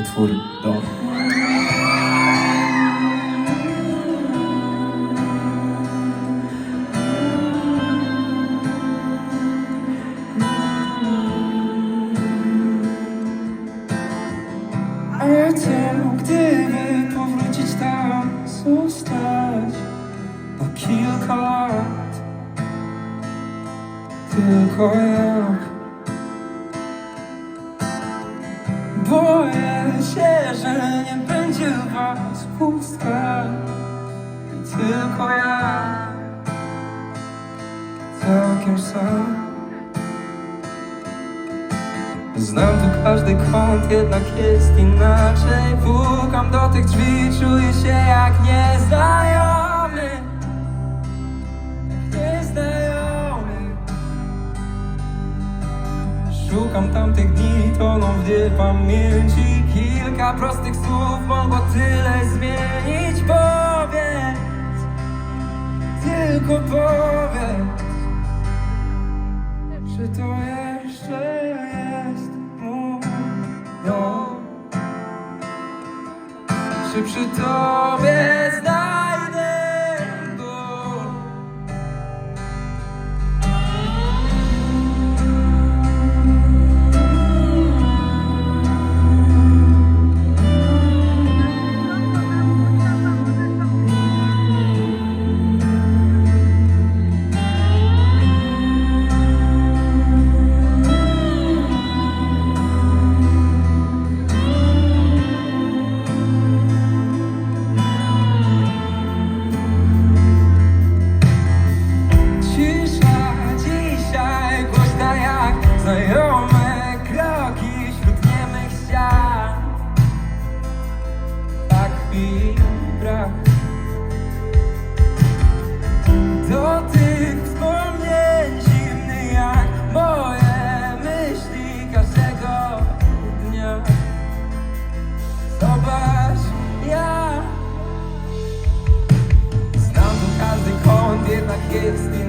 utwór do gdyby powrócić tam, zostać na kilka lat. Tylko jak Boję się, że nie będzie was pustka Tylko ja. Całkiem sam. Znam tu każdy kąt, jednak jest inaczej. Pukam do tych drzwi, czuję się jak nieznajomy. Nieznajomy. Szukam tamtych dni, toną w niepamięci Kilka prostych słów mogło tyle zmienić Powiedz, tylko powiedz Czy to jeszcze jest mój dom? Czy przy tobie znajdę i brak Dotyk wspomnień zimny jak moje myśli każdego dnia. Zobacz, ja Znam każdy kąt, jednak jest